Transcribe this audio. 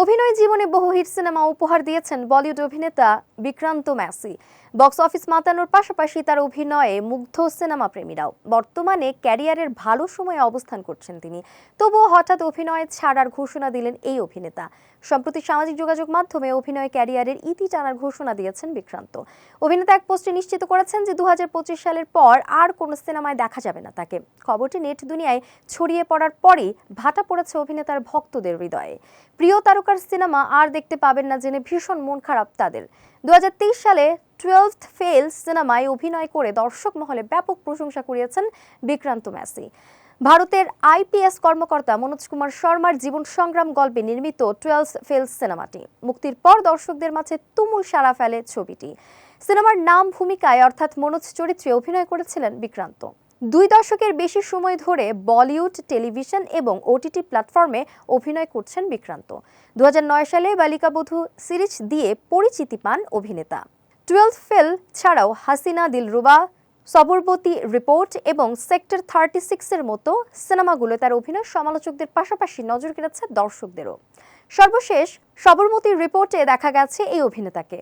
অভিনয় জীবনে বহু হিট সিনেমা উপহার দিয়েছেন বলিউড অভিনেতা বিক্রান্ত ম্যাসি। বক্স অফিস মাতানোর পাশাপাশি তার অভিনয়ে মুগ্ধ সিনেমা প্রেমীরাও। বর্তমানে ক্যারিয়ারের ভালো সময়ে অবস্থান করছেন তিনি। তবুও হঠাৎ অভিনয় ছাড়ার ঘোষণা দিলেন এই অভিনেতা। সম্প্রতি সামাজিক যোগাযোগ মাধ্যমে অভিনয় ক্যারিয়ারের ইতি টানার ঘোষণা দিয়েছেন বিক্রান্ত। অভিনেতা এক পোস্টে নিশ্চিত করেছেন যে দু হাজার পঁচিশ সালের পর আর কোনো সিনেমায় দেখা যাবে না তাকে। খবরটি নেট দুনিয়ায় ছড়িয়ে পড়ার পরই ভাটা পড়েছে অভিনেতার ভক্তদের হৃদয়ে। প্রিয় তারকার সিনেমা আর দেখতে পাবেন না জেনে ভীষণ মন খারাপ তাদের। দু হাজার তেইশ সালে টুয়েলভ ফেল সিনেমায় অভিনয় করে দর্শক মহলে ব্যাপক প্রশংসা কুড়িয়েছেন বিক্রান্ত ম্যাসি। ভারতের আইপিএস কর্মকর্তা মনোজ কুমার শর্মার জীবন সংগ্রাম গল্পে নির্মিত টুয়েলভ ফেল সিনেমাটি। মুক্তির পর দর্শকদের মাঝে তুমুল সাড়া ফেলে ছবিটি। সিনেমার নাম ভূমিকায় অর্থাৎ মনোজ চরিত্রে অভিনয় করেছিলেন বিক্রান্ত। দুই দশকের বেশি সময় ধরে বলিউড টেলিভিশন এবং ওটিটি প্ল্যাটফর্মে অভিনয় করছেন বিক্রান্ত। দু হাজার নয় সালে বালিকাবধূ সিরিজ দিয়ে পরিচিতি পান অভিনেতা। টুয়েলভ ফেল ছাড়াও হাসিনা, দিলরুবা সবরবতী রিপোর্ট এবং সেক্টর থার্টি সিক্সের মতো সিনেমাগুলো তার অভিনয় সমালোচকদের পাশাপাশি নজর কেড়েছে দর্শকদেরও। সর্বশেষ, সবরমতী রিপোর্টে দেখা গেছে এই অভিনেতাকে।